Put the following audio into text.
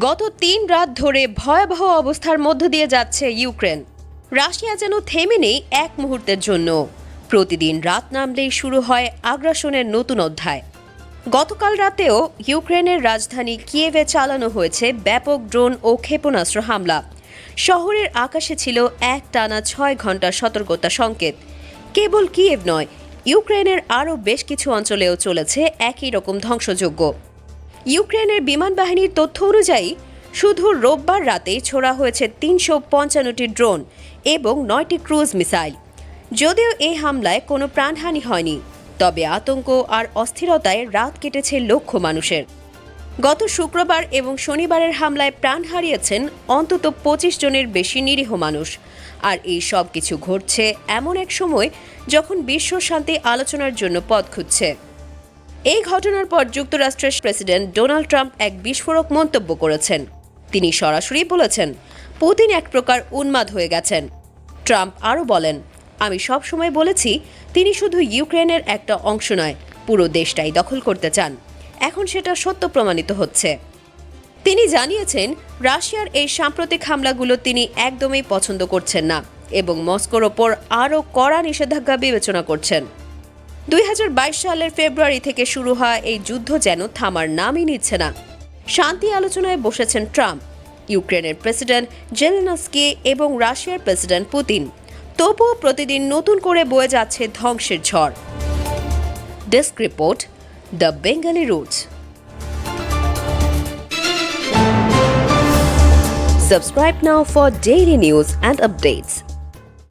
গত তিন রাত ধরে ভয়াবহ অবস্থার মধ্য দিয়ে যাচ্ছে ইউক্রেন। রাশিয়া যেন থেমে নেই এক মুহূর্তের জন্য। প্রতিদিন রাত নামলেই শুরু হয় আগ্রাসনের নতুন অধ্যায়। গতকাল রাতেও ইউক্রেনের রাজধানী কিয়েভে চালানো হয়েছে ব্যাপক ড্রোন ও ক্ষেপণাস্ত্র হামলা। শহরের আকাশে ছিল এক টানা ছয় ঘণ্টা সতর্কতা সংকেত। কেবল কিয়েভ নয়, ইউক্রেনের আরও বেশ কিছু অঞ্চলেও চলেছে একই রকম ধ্বংসযজ্ঞ। ইউক্রেনের বিমান বাহিনীর তথ্য অনুযায়ী, শুধু রোববার রাতে ছোড়া হয়েছে তিনশো পঞ্চান্নটি ড্রোন এবং নয়টি ক্রুজ মিসাইল। যদিও এই হামলায় কোনো প্রাণহানি হয়নি, তবে আতঙ্ক আর অস্থিরতায় রাত কেটেছে লক্ষ মানুষের। গত শুক্রবার এবং শনিবারের হামলায় প্রাণ হারিয়েছেন অন্তত পঁচিশ জনের বেশি নিরীহ মানুষ। আর এই সব কিছু ঘটছে এমন এক সময় যখন বিশ্ব শান্তি আলোচনার জন্য পথ খুঁজছে। এই ঘটনার পর যুক্তরাষ্ট্রের প্রেসিডেন্ট ডোনাল্ড ট্রাম্প এক বিস্ফোরক মন্তব্য করেছেন। তিনি সরাসরি বলেছেন, পুতিন এক প্রকার উন্মাদ হয়ে গেছেন। ট্রাম্প আরও বলেন, আমি সবসময় বলেছি, তিনি শুধু ইউক্রেনের একটা অংশ নয়, পুরো দেশটাই দখল করতে চান। এখন সেটা সত্য প্রমাণিত হচ্ছে। তিনি জানিয়েছেন, রাশিয়ার এই সাম্প্রতিক হামলাগুলো তিনি একদমই পছন্দ করছেন না এবং মস্কোর ওপর আরও কড়া নিষেধাজ্ঞা বিবেচনা করছেন। দু হাজার বাইশ সালের ফেব্রুয়ারি থেকে শুরু হওয়া এই যুদ্ধ যেন থামার নামই নিচ্ছে না। শান্তি আলোচনায় বসেছেন ট্রাম্প, ইউক্রেনের প্রেসিডেন্ট জেলেনস্কি এবং রাশিয়ার প্রেসিডেন্ট পুতিন। তবুও প্রতিদিন নতুন করে বয়ে যাচ্ছে ধ্বংসের ঝড়। Desk report, the Bengali roots. Subscribe now for daily news and updates.